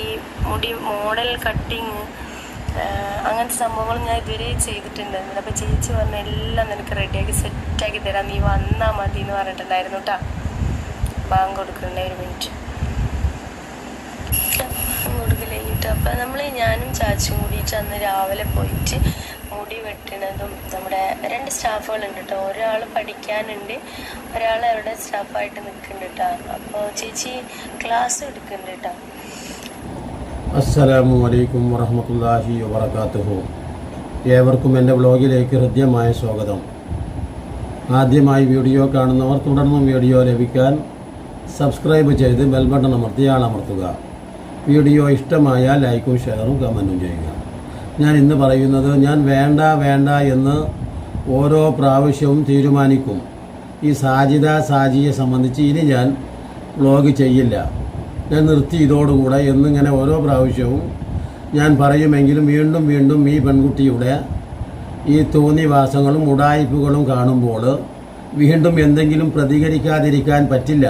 ഈ മുടി model cutting അങ്ങനത്തെ സംഭവങ്ങൾ ഞാൻ ഇതുവരെ ചെയ്തിട്ടുണ്ടായിരുന്നില്ല. അപ്പോൾ ചേച്ചി പറഞ്ഞ എല്ലാം നിനക്ക് റെഡിയാക്കി സെറ്റാക്കി തരാം. നീ വന്നാൽ മതി എന്ന് പറഞ്ഞിട്ടുണ്ടായിരുന്നു കേട്ടോ ബാങ്ക് കൊടുക്കണ്ടേ ഒരു മിനിറ്റ്. കൊടുക്കലേക്കിട്ട് അപ്പം നമ്മൾ ഞാനും ചാച്ചും കൂടിയിട്ട് അന്ന് രാവിലെ പോയിട്ട് മുടി വെട്ടണതും നമ്മുടെ രണ്ട് സ്റ്റാഫുകളുണ്ട് കേട്ടോ ഒരാൾ പഠിക്കാനുണ്ട് ഒരാൾ അവിടെ സ്റ്റാഫായിട്ട് നിൽക്കുന്നുണ്ട് കേട്ടോ അപ്പോൾ ചേച്ചി ക്ലാസ് എടുക്കുന്നുണ്ട് കേട്ടോ അസ്സലാമു അലൈക്കും വറഹമത്തല്ലാഹി വബർക്കാത്തുഹു ഏവർക്കും എന്റെ വ്ലോഗിലേക്ക് ഹൃദ്യമായ സ്വാഗതം. ആദ്യമായി വീഡിയോ കാണുന്നവർ തുടർന്നും വീഡിയോ ലഭിക്കാൻ സബ്സ്ക്രൈബ് ചെയ്ത് ബെൽ ബട്ടൺ അമർത്തി ആളമർത്തുക. വീഡിയോ ഇഷ്ടമായാൽ ലൈക്കും ഷെയറും കമന്റും ചെയ്യുക. ഞാൻ ഇന്ന് പറയുന്നത് ഞാൻ വേണ്ട വേണ്ട എന്ന് ഓരോ പ്രാവശ്യവും തീരുമാനിക്കും. ഈ സാജിദ സാജിയെ സംബന്ധിച്ച് ഇനി ഞാൻ വ്ലോഗ് ചെയ്യില്ല. ഞാൻ നിർത്തി ഇതോടുകൂടെ എന്നിങ്ങനെ ഓരോ പ്രാവശ്യവും ഞാൻ പറയുമെങ്കിലും വീണ്ടും വീണ്ടും ഈ പെൺകുട്ടിയുടെ ഈ തോന്നിവാസങ്ങളും ഉടായ്പകളും കാണുമ്പോൾ വീണ്ടും എന്തെങ്കിലും പ്രതികരിക്കാതിരിക്കാൻ പറ്റില്ല.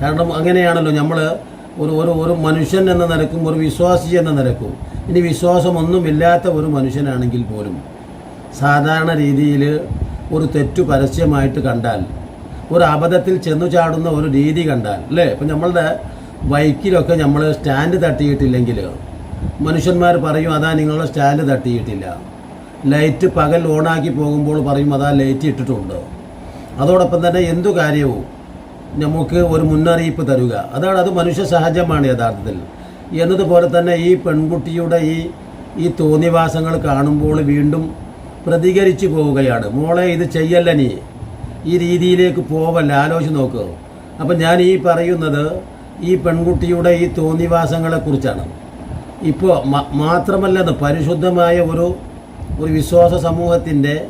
കാരണം അങ്ങനെയാണല്ലോ നമ്മൾ ഒരു ഒരു ഒരു മനുഷ്യൻ എന്ന നിലക്കും ഒരു വിശ്വാസി എന്ന നിലക്കും ഇനി വിശ്വാസമൊന്നുമില്ലാത്ത ഒരു മനുഷ്യനാണെങ്കിൽ പോലും സാധാരണ രീതിയിൽ ഒരു തെറ്റു പരസ്യമായിട്ട് കണ്ടാൽ ഒരു അബദ്ധത്തിൽ ചെന്നു ചാടുന്ന ഒരു രീതി കണ്ടാൽ അല്ലേ? ഇപ്പം നമ്മളുടെ ബൈക്കിലൊക്കെ നമ്മൾ സ്റ്റാൻഡ് തട്ടിയിട്ടില്ലെങ്കിൽ മനുഷ്യന്മാർ പറയും അതാ നിങ്ങളുടെ സ്റ്റാൻഡ് തട്ടിയിട്ടില്ല. ലൈറ്റ് പകൽ ഓണാക്കി പോകുമ്പോൾ പറയും അതാ ലൈറ്റ് ഇട്ടിട്ടുണ്ട്. അതോടൊപ്പം തന്നെ എന്തു കാര്യവും നമുക്ക് ഒരു മുന്നറിയിപ്പ് തരുക. അതാണ് അത് മനുഷ്യ സഹജമാണ് യഥാർത്ഥത്തിൽ. എന്നതുപോലെ തന്നെ ഈ പെൺകുട്ടിയുടെ ഈ ഈ തോന്നിവാസങ്ങൾ കാണുമ്പോൾ വീണ്ടും പ്രതികരിച്ചു പോവുകയാണ്. മോളെ ഇത് ചെയ്യല്ല നീ? ഈ രീതിയിലേക്ക് പോവല്ല? ആലോചിച്ച് നോക്കുക അപ്പം ഞാൻ ഈ പറയുന്നത് ഈ പെൺകുട്ടിയുടെ ഈ തോന്നിവാസങ്ങളെക്കുറിച്ചാണ് ഇപ്പോൾ മാത്രമല്ലെന്ന് പരിശുദ്ധമായ ഒരു ഒരു വിശ്വാസ സമൂഹത്തിന്റെ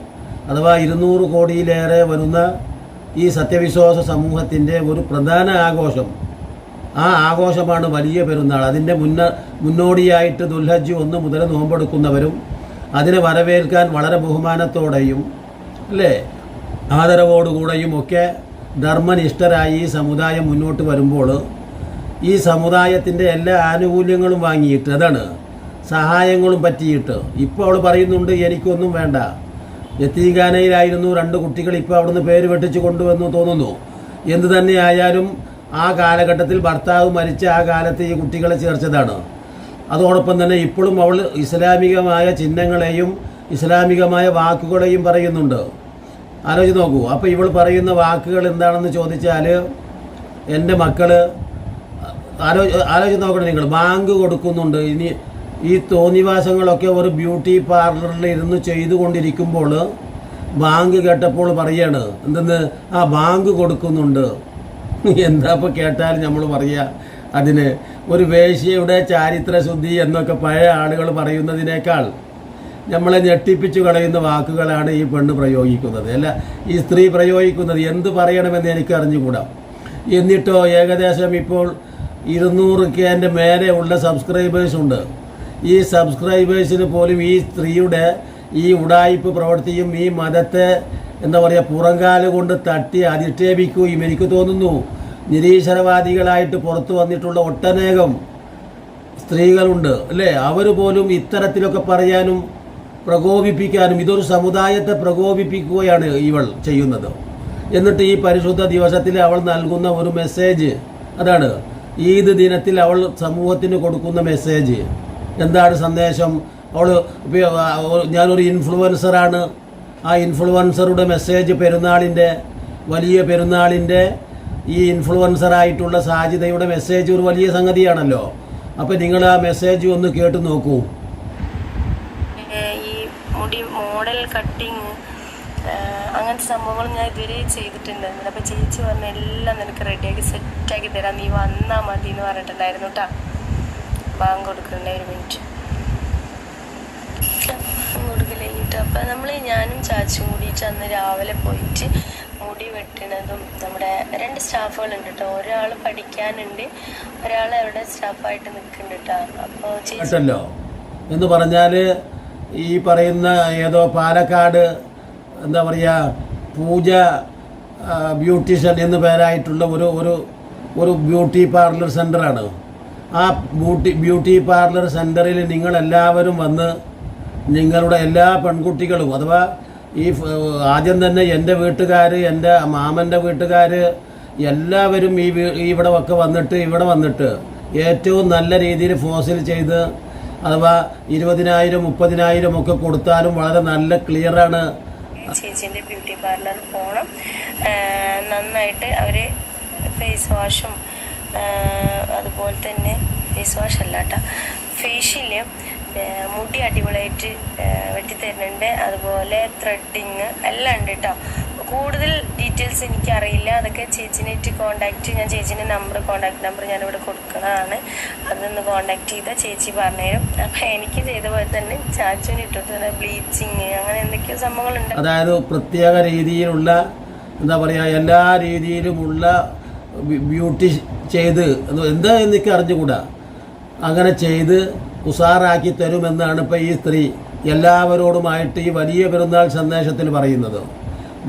അഥവാ ഇരുന്നൂറ് കോടിയിലേറെ വരുന്ന ഈ സത്യവിശ്വാസ സമൂഹത്തിന്റെ ഒരു പ്രധാന ആഘോഷം. ആ ആഘോഷമാണ് വലിയ പെരുന്നാൾ. അതിന്റെ മുന്ന മുന്നോടിയായിട്ട് ദുൽഹജ് ഒന്ന് മുതൽ നോമ്പെടുക്കുന്നവരും അതിനെ വരവേൽക്കാൻ വളരെ ബഹുമാനത്തോടെയും അല്ലേ? ആദരവോടുകൂടെയും ഒക്കെ ധർമ്മനിഷ്ഠരായി ഈ സമുദായം മുന്നോട്ട് വരുമ്പോൾ ഈ സമുദായത്തിന്റെ എല്ലാ ആനുകൂല്യങ്ങളും വാങ്ങിയിട്ട് അതാണ് സഹായങ്ങളും പറ്റിയിട്ട്. ഇപ്പോൾ അവൾ പറയുന്നുണ്ട് എനിക്കൊന്നും വേണ്ട. യത്തീഖാനയിലായിരുന്നു രണ്ട് കുട്ടികൾ ഇപ്പോൾ അവിടുന്ന് പേര് വെട്ടിച്ച് കൊണ്ടുവന്നു തോന്നുന്നു. എന്തു തന്നെയായാലും ആ കാലഘട്ടത്തിൽ ഭർത്താവ് മരിച്ച ആ കാലത്ത് ഈ കുട്ടികളെ ചേർച്ചതാണ്. അതോടൊപ്പം തന്നെ ഇപ്പോഴും അവൾ ഇസ്ലാമികമായ ചിഹ്നങ്ങളെയും ഇസ്ലാമികമായ വാക്കുകളെയും പറയുന്നുണ്ട്. ആലോചിച്ച് നോക്കൂ. അപ്പോൾ ഇവൾ പറയുന്ന വാക്കുകൾ എന്താണെന്ന് ചോദിച്ചാൽ എന്റെ മക്കൾ ആലോ ആലോചിച്ച് നോക്കണം നിങ്ങൾ. ബാങ്ക് കൊടുക്കുന്നുണ്ട്. ഇനി ഈ തോന്നിവാസങ്ങളൊക്കെ ഒരു ബ്യൂട്ടി പാർലറിൽ ഇരുന്ന് ചെയ്തുകൊണ്ടിരിക്കുമ്പോൾ ബാങ്ക് കേട്ടപ്പോൾ പറയാണ് എന്തെന്ന്? ആ ബാങ്ക് കൊടുക്കുന്നുണ്ട്. എന്താ ഇപ്പോൾ കേട്ടാൽ നമ്മൾ പറയുക അതിന് ഒരു വേശ്യയുടെ ചാരിത്രശുദ്ധി എന്നൊക്കെ പഴയ ആളുകൾ പറയുന്നതിനേക്കാൾ നമ്മളെ ഞെട്ടിപ്പിച്ചു കളയുന്ന വാക്കുകളാണ് ഈ പെണ്ണ് പ്രയോഗിക്കുന്നത്. അല്ല ഈ സ്ത്രീ പ്രയോഗിക്കുന്നത് എന്ത് പറയണമെന്ന് എനിക്ക് അറിഞ്ഞുകൂടാ എന്നിട്ടോ ഏകദേശം ഇപ്പോൾ ഇരുന്നൂറ് കെന്റെ മേലെ ഉള്ള സബ്സ്ക്രൈബേഴ്സ് ഉണ്ട്. ഈ സബ്സ്ക്രൈബേഴ്സിന് പോലും ഈ സ്ത്രീയുടെ ഈ ഉടായിപ്പ് പ്രവൃത്തിയും ഈ മതത്തെ എന്താ പറയുക പുറങ്കാൽ കൊണ്ട് തട്ടി അധിക്ഷേപിക്കുകയും എനിക്ക് തോന്നുന്നു നിരീശ്വരവാദികളായിട്ട് പുറത്തു വന്നിട്ടുള്ള ഒട്ടനേകം സ്ത്രീകളുണ്ട് അല്ലേ? അവർ പോലും ഇത്തരത്തിലൊക്കെ പറയാനും പ്രകോപിപ്പിക്കാനും ഇതൊരു സമുദായത്തെ പ്രകോപിപ്പിക്കുകയാണ് ഇവൾ ചെയ്യുന്നത്. എന്നിട്ട് ഈ പരിശുദ്ധ ദിവസത്തിൽ അവൾ നൽകുന്ന ഒരു മെസ്സേജ് അതാണ്. ഈദ് ദിനത്തിൽ അവൾ സമൂഹത്തിന് കൊടുക്കുന്ന മെസ്സേജ്. എന്താണ് സന്ദേശം? അവൾ ഞാനൊരു ഇൻഫ്ലുവൻസറാണ്. ആ ഇൻഫ്ലുവൻസറുടെ മെസ്സേജ് പെരുന്നാളിന്റെ വലിയ പെരുന്നാളിന്റെ ഈ ഇൻഫ്ലുവൻസറായിട്ടുള്ള സാജിതയുടെ മെസ്സേജ് ഒരു വലിയ സംഗതിയാണല്ലോ. അപ്പോൾ നിങ്ങൾ ആ മെസ്സേജ് ഒന്ന് കേട്ട് നോക്കൂ. ഈ മുടി മോഡൽ കട്ടിങ് അങ്ങനത്തെ സംഭവങ്ങൾ ഞാൻ ഇതുവരെ ചെയ്തിട്ടുണ്ടായിരുന്നില്ല. അപ്പോൾ ചേച്ചി പറഞ്ഞ എല്ലാം നിനക്ക് റെഡിയാക്കി സെറ്റാക്കി തരാം. നീ വന്നാൽ മതി എന്ന് പറഞ്ഞിട്ടുണ്ടായിരുന്നു കേട്ടോ ബാങ്ക് കൊടുക്കണ്ടേ ഒരു മിനിറ്റ് കൊടുക്കലേക്കിട്ട് അപ്പം നമ്മൾ ഞാനും ചാച്ചും കൂടിയിട്ട് അന്ന് രാവിലെ പോയിട്ട് മുടി വെട്ടണതും നമ്മുടെ രണ്ട് സ്റ്റാഫുകളുണ്ട് കേട്ടോ ഒരാൾ പഠിക്കാനുണ്ട് ഒരാൾ അവിടെ സ്റ്റാഫായിട്ട് നിൽക്കുന്നുണ്ട് കേട്ടോ അപ്പോൾ ചേച്ചി എന്ന് പറഞ്ഞാൽ ഈ പറയുന്ന ഏതോ പാലക്കാട് എന്താ പറയുക പൂജ ബ്യൂട്ടീഷ്യൻ എന്ന് പേരായിട്ടുള്ള ഒരു ഒരു ഒരു ബ്യൂട്ടി പാർലർ സെന്ററാണ് ആ ബ്യൂട്ടി ബ്യൂട്ടി പാർലർ സെന്ററിൽ നിങ്ങളെല്ലാവരും വന്ന് നിങ്ങളുടെ എല്ലാ പെൺകുട്ടികളും അഥവാ ഈ ആദ്യം തന്നെ എന്റെ വീട്ടുകാർ എന്റെ മാമന്റെ വീട്ടുകാർ എല്ലാവരും ഈ ഇവിടെ ഒക്കെ വന്നിട്ട് ഇവിടെ വന്നിട്ട് ഏറ്റവും നല്ല രീതിയിൽ ഫോസിൽ ചെയ്ത് അഥവാ ഇരുപതിനായിരം മുപ്പതിനായിരം ഒക്കെ കൊടുത്താലും വളരെ നല്ല ക്ലിയറാണ് ചേച്ചീന്റെ ബ്യൂട്ടി പാർലറിൽ പോകണം നന്നായിട്ട് അവർ ഫേസ് വാഷും അതുപോലെ തന്നെ ഫേസ് വാഷ് അല്ല കേട്ടോ ഫേഷ്യൽ മുടി അടിപൊളിയായിട്ട് വെട്ടിത്തരുന്നുണ്ട്. അതുപോലെ ത്രെഡിങ് എല്ലാം ഉണ്ട് കേട്ടോ. കൂടുതൽ ഡീറ്റെയിൽസ് എനിക്കറിയില്ല. അതൊക്കെ ചേച്ചിനായിട്ട് കോണ്ടാക്ട് ഞാൻ ചേച്ചീന്റെ നമ്പർ കോണ്ടാക്ട് നമ്പർ ഞാനിവിടെ കൊടുക്കുന്നതാണ് അതൊന്ന് കോണ്ടാക്ട് ചെയ്താൽ ചേച്ചി പറഞ്ഞുതരും. അപ്പം എനിക്ക് ചെയ്ത പോലെ തന്നെ ചാച്ചുവിന് ഇട്ടിട്ട് ബ്ലീച്ചിങ് അങ്ങനെ എന്തൊക്കെയോ സംഭവങ്ങളുണ്ട്. അതായത് പ്രത്യേക രീതിയിലുള്ള എന്താ പറയുക എല്ലാ രീതിയിലുമുള്ള ബ്യൂട്ടി ചെയ്ത് എന്താ എന്നൊക്കെ അറിഞ്ഞുകൂടാ. അങ്ങനെ ചെയ്ത് ഉഷാറാക്കി തരുമെന്നാണ് ഇപ്പോൾ ഈ സ്ത്രീ എല്ലാവരോടുമായിട്ട് ഈ വലിയ പെരുന്നാൾ സന്ദേശത്തിൽ പറയുന്നത്.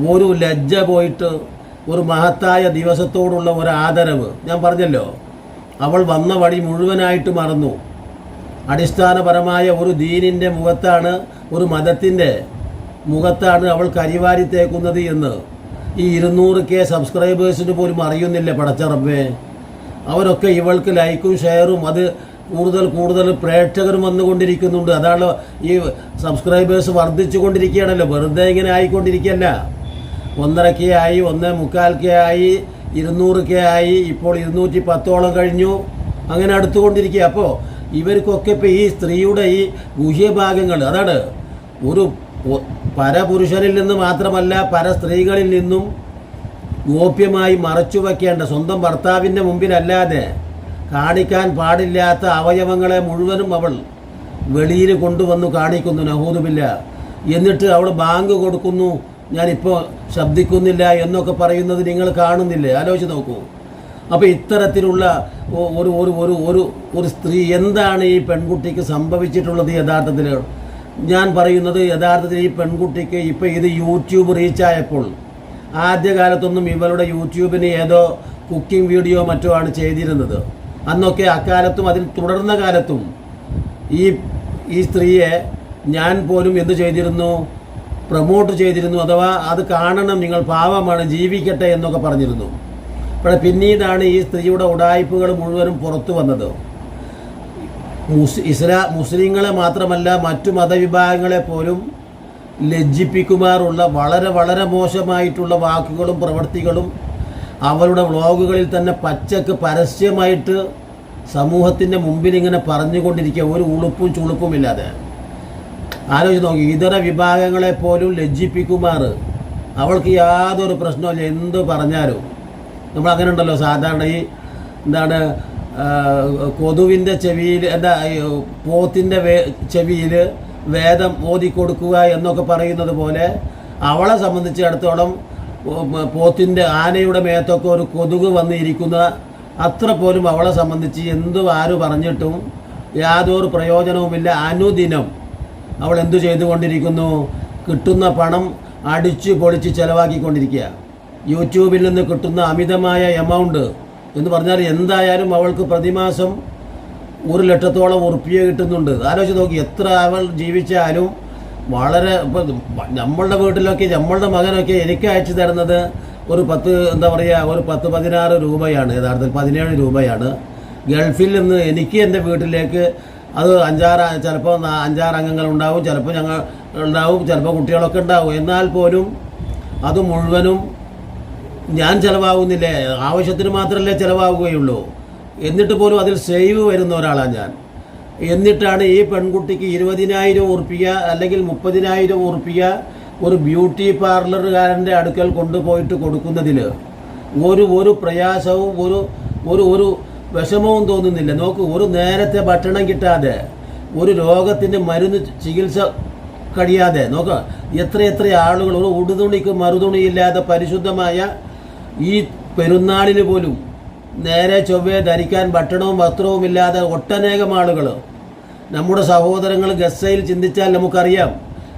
ഒരു ലജ്ജ പോയിട്ട് ഒരു മഹത്തായ ദിവസത്തോടുള്ള ഒരു ആദരവ്. ഞാൻ പറഞ്ഞല്ലോ അവൾ വന്ന വഴി മുഴുവനായിട്ട് മറന്നു. അടിസ്ഥാനപരമായ ഒരു ദീനിന്റെ മുഖത്താണ് ഒരു മതത്തിന്റെ മുഖത്താണ് അവൾ കരിവാരി തേക്കുന്നത് എന്ന്. ഈ ഇരുന്നൂറ് കെ സബ്സ്ക്രൈബേഴ്സിന് പോലും അറിയുന്നില്ല പടച്ചറബേ അവരൊക്കെ ഇവൾക്ക് ലൈക്കും ഷെയറും അത് കൂടുതൽ കൂടുതൽ പ്രേക്ഷകർ വന്നുകൊണ്ടിരിക്കുന്നുണ്ട്. അതാണ് ഈ സബ്സ്ക്രൈബേഴ്സ് വർദ്ധിച്ചു കൊണ്ടിരിക്കുകയാണല്ലോ വെറുതെ ഇങ്ങനെ ആയിക്കൊണ്ടിരിക്കുകയല്ല. ഒന്നര കെ ആയി ഒന്നേ മുക്കാൽ കെ ആയി ഇരുന്നൂറ് കെ ആയി ഇപ്പോൾ ഇരുന്നൂറ്റി പത്തോളം കഴിഞ്ഞു. അങ്ങനെ അടുത്തുകൊണ്ടിരിക്കുക. അപ്പോൾ ഇവർക്കൊക്കെ ഇപ്പോൾ ഈ സ്ത്രീയുടെ ഈ ഗുഹ്യഭാഗങ്ങൾ അതാണ് ഒരു പരപുരുഷനിൽ നിന്ന് മാത്രമല്ല പര സ്ത്രീകളിൽ നിന്നും ഗോപ്യമായി മറച്ചു വയ്ക്കേണ്ട സ്വന്തം ഭർത്താവിന്റെ മുമ്പിലല്ലാതെ കാണിക്കാൻ പാടില്ലാത്ത അവയവങ്ങളെ മുഴുവനും അവൾ വെളിയിൽ കൊണ്ടുവന്നു കാണിക്കുന്നു നഹൂദുമില്ല എന്നിട്ട് അവൾ ബാങ്ക് കൊടുക്കുന്നു. ഞാനിപ്പോൾ ശബ്ദിക്കുന്നില്ല എന്നൊക്കെ പറയുന്നത് നിങ്ങൾ കാണുന്നില്ലേ? ആലോചിച്ച് നോക്കൂ. അപ്പോൾ ഇത്തരത്തിലുള്ള ഒരു ഒരു ഒരു ഒരു ഒരു സ്ത്രീ എന്താണ് ഈ പെൺകുട്ടിക്ക് സംഭവിച്ചിട്ടുള്ളത് യഥാർത്ഥത്തിൽ ഞാൻ പറയുന്നത് യഥാർത്ഥത്തിൽ ഈ പെൺകുട്ടിക്ക് ഇപ്പോൾ ഇത് യൂട്യൂബ് റീച്ചായപ്പോൾ ആദ്യകാലത്തൊന്നും ഇവരുടെ യൂട്യൂബിന് ഏതോ കുക്കിംഗ് വീഡിയോ മറ്റോ ആണ് ചെയ്തിരുന്നത്. അന്നൊക്കെ അക്കാലത്തും അതിൽ തുടർന്ന കാലത്തും ഈ ഈ സ്ത്രീയെ ഞാൻ പോലും എന്ത് ചെയ്തിരുന്നു? പ്രൊമോട്ട് ചെയ്തിരുന്നു അഥവാ അത് കാണണം നിങ്ങൾ പാവമാണ് ജീവിക്കട്ടെ എന്നൊക്കെ പറഞ്ഞിരുന്നു. പക്ഷേ പിന്നീടാണ് ഈ സ്ത്രീയുടെ ഉടായ്പകൾ മുഴുവനും പുറത്തു വന്നത്. മുസ് ഇസ്ലാ മുസ്ലിങ്ങളെ മാത്രമല്ല മറ്റു മതവിഭാഗങ്ങളെ പോലും ലജ്ജിപ്പിക്കുമാറുള്ള വളരെ വളരെ മോശമായിട്ടുള്ള വാക്കുകളും പ്രവൃത്തികളും അവരുടെ വ്ളോഗുകളിൽ തന്നെ പച്ചക്ക് പരസ്യമായിട്ട് സമൂഹത്തിന്റെ മുമ്പിൽ ഇങ്ങനെ പറഞ്ഞുകൊണ്ടിരിക്കുക. ഒരു ഉളുപ്പും ചുളുപ്പും ഇല്ലാതെ. ആലോചിച്ച് നോക്കി ഇതര വിഭാഗങ്ങളെ പോലും ലജ്ജിപ്പിക്കുമാർ. അവൾക്ക് യാതൊരു പ്രശ്നമില്ല എന്ത് പറഞ്ഞാലും. നമ്മൾ അങ്ങനെ ഉണ്ടല്ലോ സാധാരണ ഈ എന്താണ് കൊതുവിന്റെ ചെവിയിൽ എന്താ പോത്തിന്റെ വേ ചെവിയിൽ വേദം ഓതിക്കൊടുക്കുക എന്നൊക്കെ പറയുന്നത് പോലെ അവളെ സംബന്ധിച്ചിടത്തോളം പോത്തിന്റെ ആനയുടെ മേത്തൊക്കെ ഒരു കൊതുക് വന്നിരിക്കുന്ന അത്ര പോലും അവളെ സംബന്ധിച്ച് എന്തും ആര് പറഞ്ഞിട്ടും യാതൊരു പ്രയോജനവുമില്ല. അനുദിനം അവൾ എന്തു ചെയ്തുകൊണ്ടിരിക്കുന്നു? കിട്ടുന്ന പണം അടിച്ചു പൊളിച്ച് ചിലവാക്കിക്കൊണ്ടിരിക്കുക. യൂട്യൂബിൽ നിന്ന് കിട്ടുന്ന അമിതമായ എമൗണ്ട് എന്ന് പറഞ്ഞാൽ എന്തായാലും അവൾക്ക് പ്രതിമാസം ഒരു ലക്ഷത്തോളം ഉറുപ്പിയ കിട്ടുന്നുണ്ട്. ആലോചിച്ച് നോക്കി എത്ര അവൾ ജീവിച്ചാലും വളരെ ഇപ്പം നമ്മളുടെ വീട്ടിലൊക്കെ നമ്മളുടെ മകനൊക്കെ എനിക്ക് അയച്ചു തരുന്നത് ഒരു പത്ത് എന്താ പറയുക ഒരു പത്ത് പതിനാറ് രൂപയാണ്. യഥാർത്ഥത്തിൽ പതിനേഴ് രൂപയാണ്. ഗൾഫിൽ നിന്ന് എനിക്ക് എന്റെ വീട്ടിലേക്ക് അത് അഞ്ചാറ് ചിലപ്പോൾ അഞ്ചാറ് അംഗങ്ങൾ ഉണ്ടാവും ചിലപ്പോൾ ഞങ്ങൾ ഉണ്ടാവും ചിലപ്പോൾ കുട്ടികളൊക്കെ ഉണ്ടാവും. എന്നാൽ പോലും അത് മുഴുവനും ഞാൻ ചിലവാകുന്നില്ലേ? ആവശ്യത്തിന് മാത്രമല്ലേ ചിലവാകുകയുള്ളൂ. എന്നിട്ട് പോലും അതിൽ സേവ് വരുന്ന ഒരാളാണ് ഞാൻ. എന്നിട്ടാണ് ഈ പെൺകുട്ടിക്ക് ഇരുപതിനായിരം ഉറുപ്പിക അല്ലെങ്കിൽ മുപ്പതിനായിരം ഉറുപ്പിക ഒരു ബ്യൂട്ടി പാർലറുകാരന്റെ അടുക്കൽ കൊണ്ടുപോയിട്ട് കൊടുക്കുന്നതിൽ ഒരു ഒരു പ്രയാസവും ഒരു ഒരു ഒരു വിഷമവും തോന്നുന്നില്ല. നോക്ക് ഒരു നേരത്തെ ഭക്ഷണം കിട്ടാതെ ഒരു രോഗത്തിന്റെ മരുന്ന് ചികിത്സ കഴിയാതെ നോക്ക എത്ര എത്ര ആളുകൾ ഒരു ഉടുതുണിക്ക് മറുതുണിയില്ലാതെ പരിശുദ്ധമായ ഈ പെരുന്നാളിന് പോലും നേരെ ചൊവ്വയെ ധരിക്കാൻ ഭക്ഷണവും വസ്ത്രവും ഇല്ലാതെ ഒട്ടനേകം ആളുകൾ നമ്മുടെ സഹോദരങ്ങൾ ഗസയിൽ ചിന്തിച്ചാൽ നമുക്കറിയാം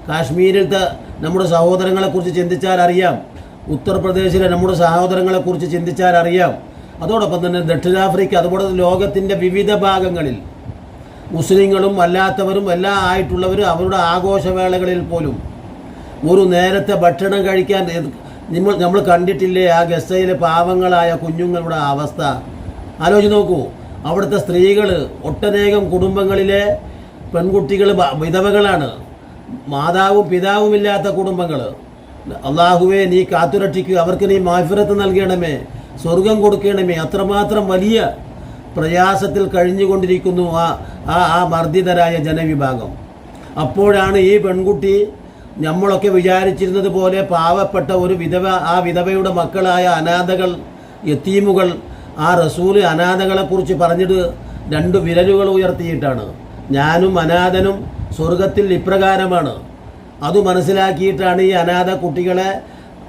കാശ്മീരിലത്തെ നമ്മുടെ സഹോദരങ്ങളെക്കുറിച്ച് ചിന്തിച്ചാൽ അറിയാം ഉത്തർപ്രദേശിലെ നമ്മുടെ സഹോദരങ്ങളെക്കുറിച്ച് ചിന്തിച്ചാൽ അറിയാം അതോടൊപ്പം തന്നെ ദക്ഷിണാഫ്രിക്ക അതുപോലെ ലോകത്തിന്റെ വിവിധ ഭാഗങ്ങളിൽ മുസ്ലിങ്ങളും അല്ലാത്തവരും എല്ലാം ആയിട്ടുള്ളവരും അവരുടെ ആഘോഷവേളകളിൽ പോലും ഒരു നേരത്തെ ഭക്ഷണം കഴിക്കാൻ നമ്മൾ നമ്മൾ കണ്ടിട്ടില്ലേ ആ ഗസയിലെ പാവങ്ങളായ കുഞ്ഞുങ്ങളുടെ അവസ്ഥ? ആലോചിച്ച് നോക്കൂ. അവിടുത്തെ സ്ത്രീകൾ ഒട്ടനേകം കുടുംബങ്ങളിലെ പെൺകുട്ടികൾ വിധവകളാണ്. മാതാവും പിതാവും ഇല്ലാത്ത കുടുംബങ്ങൾ. അള്ളാഹുവെ നീ കാത്തുരക്ഷിക്കുക അവർക്ക് നീ മാഫിറത്ത് നൽകണമേ. സ്വർഗം കൊടുക്കണമേ. അത്രമാത്രം വലിയ പ്രയാസത്തിൽ കഴിഞ്ഞുകൊണ്ടിരിക്കുന്നു ആ ആ ആ മർദ്ദിതരായ ജനവിഭാഗം. അപ്പോഴാണ് ഈ പെൺകുട്ടി നമ്മളൊക്കെ വിചാരിച്ചിരുന്നത് പോലെ പാവപ്പെട്ട ഒരു വിധവ ആ വിധവയുടെ മക്കളായ അനാഥകൾ യത്തീമുകൾ ആ റസൂൽ അനാഥകളെക്കുറിച്ച് പറഞ്ഞിട്ട് രണ്ട് വിരലുകൾ ഉയർത്തിയിട്ടാണ്. ഞാനും അനാഥനും സ്വർഗത്തിൽ ഇപ്രകാരമാണ്. അത് മനസ്സിലാക്കിയിട്ടാണ് ഈ അനാഥ കുട്ടികളെ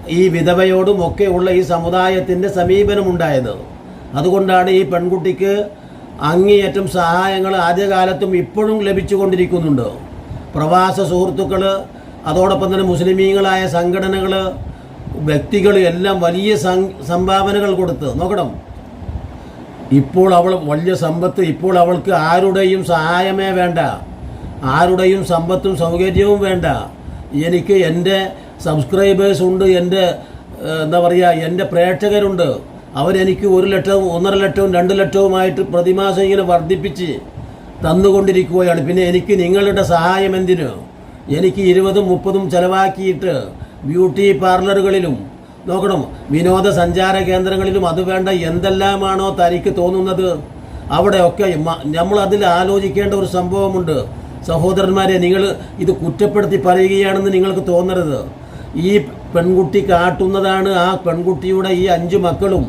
ഈ വിധവയോടും ഒക്കെ ഉള്ള ഈ സമുദായത്തിന്റെ സമീപനമുണ്ടായത്. അതുകൊണ്ടാണ് ഈ പെൺകുട്ടിക്ക് അങ്ങേയറ്റം സഹായങ്ങൾ ആദ്യകാലത്തും ഇപ്പോഴും ലഭിച്ചുകൊണ്ടിരിക്കുന്നുണ്ട്. പ്രവാസ സുഹൃത്തുക്കൾ അതോടൊപ്പം തന്നെ മുസ്ലിമീങ്ങളായ സംഘടനകൾ വ്യക്തികൾ എല്ലാം വലിയ സംഭാവനകൾ കൊടുത്ത്. നോക്കണം. ഇപ്പോൾ അവൾ വലിയ സമ്പത്ത് ഇപ്പോൾ അവൾക്ക് ആരുടെയും സഹായമേ വേണ്ട. ആരുടെയും സമ്പത്തും സൗകര്യവും വേണ്ട. എനിക്ക് എന്റെ സബ്സ്ക്രൈബേഴ്സ് ഉണ്ട് എന്റെ എന്താ പറയുക എന്റെ പ്രേക്ഷകരുണ്ട്. അവരെനിക്ക് ഒരു ലക്ഷവും ഒന്നര ലക്ഷവും രണ്ട് ലക്ഷവുമായിട്ട് പ്രതിമാസം ഇങ്ങനെ വർദ്ധിപ്പിച്ച് തന്നുകൊണ്ടിരിക്കുകയാണ്. പിന്നെ എനിക്ക് നിങ്ങളുടെ സഹായം എന്തിന്? എനിക്ക് ഇരുപതും മുപ്പതും ചിലവാക്കിയിട്ട് ബ്യൂട്ടി പാർലറുകളിലും നോക്കണം വിനോദസഞ്ചാര കേന്ദ്രങ്ങളിലും അത് വേണ്ട എന്തെല്ലാമാണോ തനിക്ക് തോന്നുന്നത്? അവിടെയൊക്കെ നമ്മൾ അതിൽ ആലോചിക്കേണ്ട ഒരു സംഭവമുണ്ട്. സഹോദരന്മാരെ നിങ്ങൾ ഇത് കുറ്റപ്പെടുത്തി പറയുകയാണെന്ന് നിങ്ങൾക്ക് തോന്നരുത്. ഈ പെൺകുട്ടി കാട്ടുന്നതാണ് ആ പെൺകുട്ടിയുടെ ഈ അഞ്ച് മക്കളും.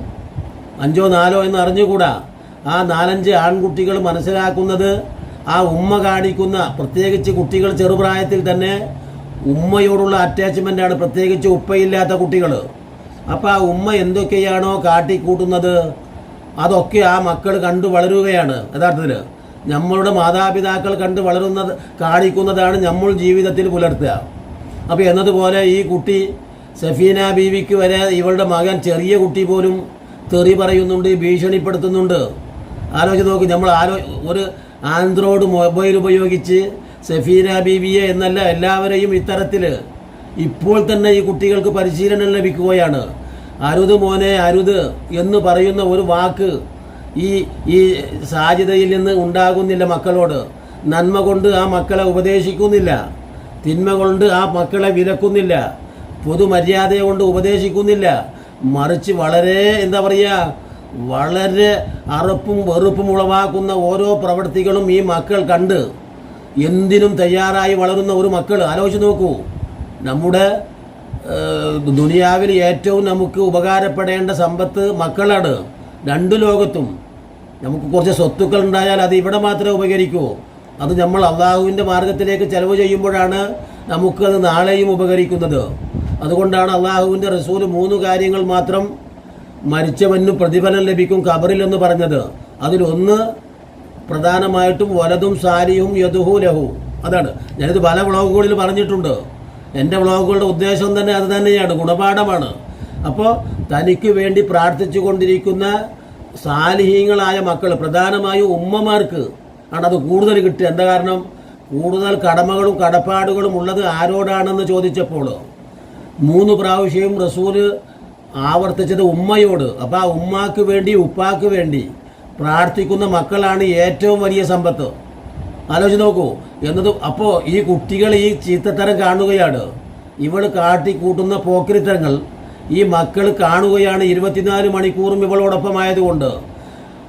അഞ്ചോ നാലോ എന്ന് അറിഞ്ഞുകൂടാ. ആ നാലഞ്ച് ആൺകുട്ടികൾ മനസ്സിലാക്കുന്നത് ആ ഉമ്മ കാണിക്കുന്ന പ്രത്യേകിച്ച് കുട്ടികൾ ചെറുപ്രായത്തിൽ തന്നെ ഉമ്മയോടുള്ള അറ്റാച്ച്മെന്റാണ് പ്രത്യേകിച്ച് ഉപ്പയില്ലാത്ത കുട്ടികൾ. അപ്പോൾ ആ ഉമ്മ എന്തൊക്കെയാണോ കാട്ടിക്കൂട്ടുന്നത്? അതൊക്കെ ആ മക്കൾ കണ്ടു വളരുകയാണ്. യഥാർത്ഥത്തിൽ നമ്മളുടെ മാതാപിതാക്കൾ കണ്ട് വളരുന്നത് കാണിക്കുന്നതാണ് നമ്മൾ ജീവിതത്തിൽ പുലർത്തുക. അപ്പോൾ എന്നതുപോലെ ഈ കുട്ടി സഫീന ബീവിക്ക് വരെ ഇവളുടെ മകൻ ചെറിയ കുട്ടി പോലും തെറി പറയുന്നുണ്ട് ഭീഷണിപ്പെടുത്തുന്നുണ്ട്. ആലോചിച്ച് നോക്ക് നമ്മൾ ആലോ ഒരു ആൻഡ്രോയിഡ് മൊബൈൽ ഉപയോഗിച്ച് സഫീന ബീവിയെ എന്നല്ല എല്ലാവരെയും ഇത്തരത്തിൽ ഇപ്പോൾ തന്നെ ഈ കുട്ടികൾക്ക് പരിശീലനം ലഭിക്കുകയാണ്. അരുത് മോനെ അരുത് എന്ന് പറയുന്ന ഒരു വാക്ക് ഈ ഈ സാധ്യതയിൽ നിന്ന് ഉണ്ടാകുന്നില്ല മക്കളോട്. നന്മ കൊണ്ട് ആ മക്കളെ ഉപദേശിക്കുന്നില്ല. തിന്മ കൊണ്ട് ആ മക്കളെ വിലക്കുന്നില്ല. പൊതുമര്യാദ കൊണ്ട് ഉപദേശിക്കുന്നില്ല. മറിച്ച് വളരെ എന്താ പറയുക വളരെ അറുപ്പും വെറുപ്പും ഉളവാക്കുന്ന ഓരോ പ്രവൃത്തികളും ഈ മക്കൾ കണ്ട് എന്തിനും തയ്യാറായി വളരുന്ന ഒരു മക്കൾ ആലോചിച്ച് നോക്കൂ. നമ്മുടെ ദുനിയാവിൽ ഏറ്റവും നമുക്ക് ഉപകാരപ്പെടേണ്ട സമ്പത്ത് മക്കളാണ്. രണ്ടു ലോകത്തും. നമുക്ക് കുറച്ച് സ്വത്തുക്കൾ ഉണ്ടായാൽ അത് ഇവിടെ മാത്രമേ ഉപകരിക്കൂ. അത് നമ്മൾ അള്ളാഹുവിന്റെ മാർഗത്തിലേക്ക് ചെലവ് ചെയ്യുമ്പോഴാണ് നമുക്കത് നാളെയും ഉപകരിക്കുന്നത്. അതുകൊണ്ടാണ് അള്ളാഹുവിന്റെ റസൂൽ മൂന്ന് കാര്യങ്ങൾ മാത്രം മരിച്ചവന് പ്രതിഫലം ലഭിക്കും കബറിലെന്ന് പറഞ്ഞത്. അതിലൊന്ന് പ്രധാനമായിട്ടും വലതും സാരിയും യദുഹു ലഹു. അതാണ്. ഞാനിത് പല വ്ളോഗുകളിൽ പറഞ്ഞിട്ടുണ്ട്. എന്റെ വ്ളോഗുകളുടെ ഉദ്ദേശം തന്നെ അത് തന്നെയാണ് ഗുണപാഠമാണ്. അപ്പോൾ തനിക്ക് വേണ്ടി പ്രാർത്ഥിച്ചു കൊണ്ടിരിക്കുന്ന സാലിഹീങ്ങളായ മക്കൾ പ്രധാനമായും ഉമ്മമാർക്ക് ആണ് അത് കൂടുതൽ കിട്ടുക. എന്താ കാരണം? കൂടുതൽ കടമകളും കടപ്പാടുകളും ഉള്ളത് ആരോടാണെന്ന് ചോദിച്ചപ്പോൾ മൂന്ന് പ്രാവശ്യം റസൂൽ ആവർത്തിച്ചത് ഉമ്മയോട്. അപ്പോൾ ആ ഉമ്മാക്ക് വേണ്ടി ഉപ്പാക്ക് വേണ്ടി പ്രാർത്ഥിക്കുന്ന മക്കളാണ് ഏറ്റവും വലിയ സമ്പത്ത്. ആലോചിച്ച് നോക്കൂ. എന്നത് അപ്പോൾ ഈ കുട്ടികൾ ഈ ചീത്തത്തരം കാണുകയാണ്. ഇവൾ കാട്ടിക്കൂട്ടുന്ന പോക്രിത്തരങ്ങൾ ഈ മക്കൾ കാണുകയാണ് ഇരുപത്തിനാല് മണിക്കൂറും ഇവളോടൊപ്പമായതുകൊണ്ട്.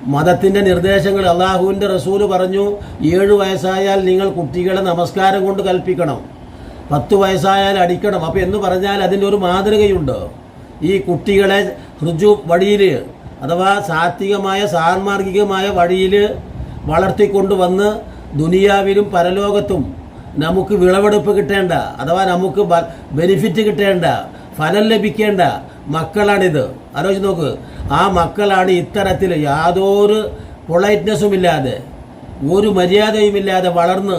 മതത്തിന്റെ നിർദ്ദേശങ്ങൾ അള്ളാഹുവിന്റെ റസൂൽ പറഞ്ഞു ഏഴ് വയസ്സായാൽ നിങ്ങൾ കുട്ടികളെ നമസ്കാരം കൊണ്ട് കൽപ്പിക്കണം പത്ത് വയസ്സായാൽ അടിക്കണം. അപ്പോൾ എന്ന് പറഞ്ഞാൽ അതിന്റെ ഒരു മാതൃകയുണ്ട്. ഈ കുട്ടികളെ ഋജു വഴിയിൽ അഥവാ സാത്വികമായ സാൻമാർഗികമായ വഴിയിൽ വളർത്തിക്കൊണ്ടുവന്ന് ദുനിയാവിലും പരലോകത്തും നമുക്ക് വിളവെടുപ്പ് കിട്ടേണ്ട അഥവാ നമുക്ക് ബെനിഫിറ്റ് കിട്ടേണ്ട ഫലം ലഭിക്കേണ്ട മക്കളാണിത്. ആലോചിച്ച് നോക്ക്. ആ മക്കളാണ് ഇത്തരത്തിൽ യാതൊരു പൊളൈറ്റ്നെസ്സും ഇല്ലാതെ ഒരു മര്യാദയുമില്ലാതെ വളർന്ന്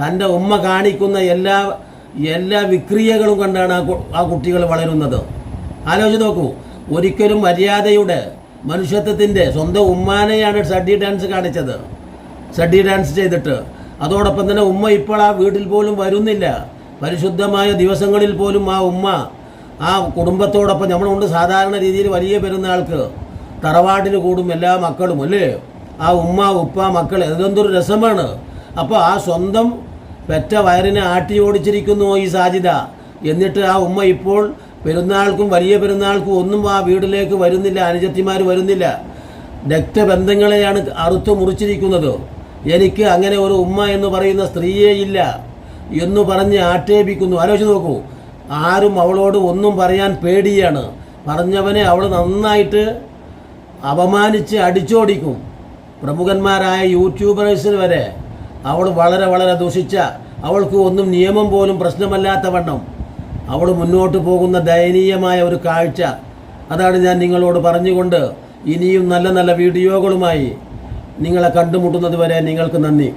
തന്റെ ഉമ്മ കാണിക്കുന്ന എല്ലാ എല്ലാ വിക്രിയകളും കണ്ടാണ് ആ കുട്ടികൾ വളരുന്നത്. ആലോചിച്ച് നോക്കൂ. ഒരിക്കലും മര്യാദയുടെ മനുഷ്യത്വത്തിന്റെ സ്വന്തം ഉമ്മാനെയാണ് സഡി ഡാൻസ് കാണിച്ചത്. സഡി ഡാൻസ് ചെയ്തിട്ട്. അതോടൊപ്പം തന്നെ ഉമ്മ ഇപ്പോൾ ആ വീട്ടിൽ പോലും വരുന്നില്ല. പരിശുദ്ധമായ ദിവസങ്ങളിൽ പോലും ആ ഉമ്മ ആ കുടുംബത്തോടൊപ്പം നമ്മളുണ്ട്. സാധാരണ രീതിയിൽ വലിയ പെരുന്നാൾക്ക് തറവാട്ടിന് കൂടും എല്ലാ മക്കളും അല്ലേ? ആ ഉമ്മ ഉപ്പ മക്കൾ ഇതെന്തൊരു രസമാണ്. അപ്പോൾ ആ സ്വന്തം പെറ്റ വയറിനെ ആട്ടി ഓടിച്ചിരിക്കുന്നു ഈ സാധ്യത എന്നിട്ട് ആ ഉമ്മ ഇപ്പോൾ പെരുന്നാൾക്കും വലിയ പെരുന്നാൾക്കും ഒന്നും ആ വീട്ടിലേക്ക് വരുന്നില്ല അനുജത്തിമാർ വരുന്നില്ല. രക്തബന്ധങ്ങളെയാണ് അറുത്തു മുറിച്ചിരിക്കുന്നത്. എനിക്ക് അങ്ങനെ ഒരു ഉമ്മ എന്ന് പറയുന്ന സ്ത്രീയേ ഇല്ല എന്ന് പറഞ്ഞ് ആക്ഷേപിക്കുന്നു. ആലോചിച്ച് നോക്കൂ. ആരും അവളോട് ഒന്നും പറയാൻ പേടിയാണ്. പറഞ്ഞവനെ അവൾ നന്നായിട്ട് അപമാനിച്ച് അടിച്ചോടിക്കും. പ്രമുഖന്മാരായ യൂട്യൂബേഴ്സിന് വരെ അവൾ വളരെ വളരെ ദുഷിച്ച അവൾക്ക് ഒന്നും നിയമം പോലും പ്രശ്നമല്ലാത്ത വണ്ണം. അവൾ മുന്നോട്ട് പോകുന്ന ദയനീയമായ ഒരു കാഴ്ച. അതാണ് ഞാൻ നിങ്ങളോട് പറഞ്ഞുകൊണ്ട് ഇനിയും നല്ല നല്ല വീഡിയോകളുമായി നിങ്ങളെ കണ്ടുമുട്ടുന്നത് വരെ നിങ്ങൾക്ക് നന്ദി.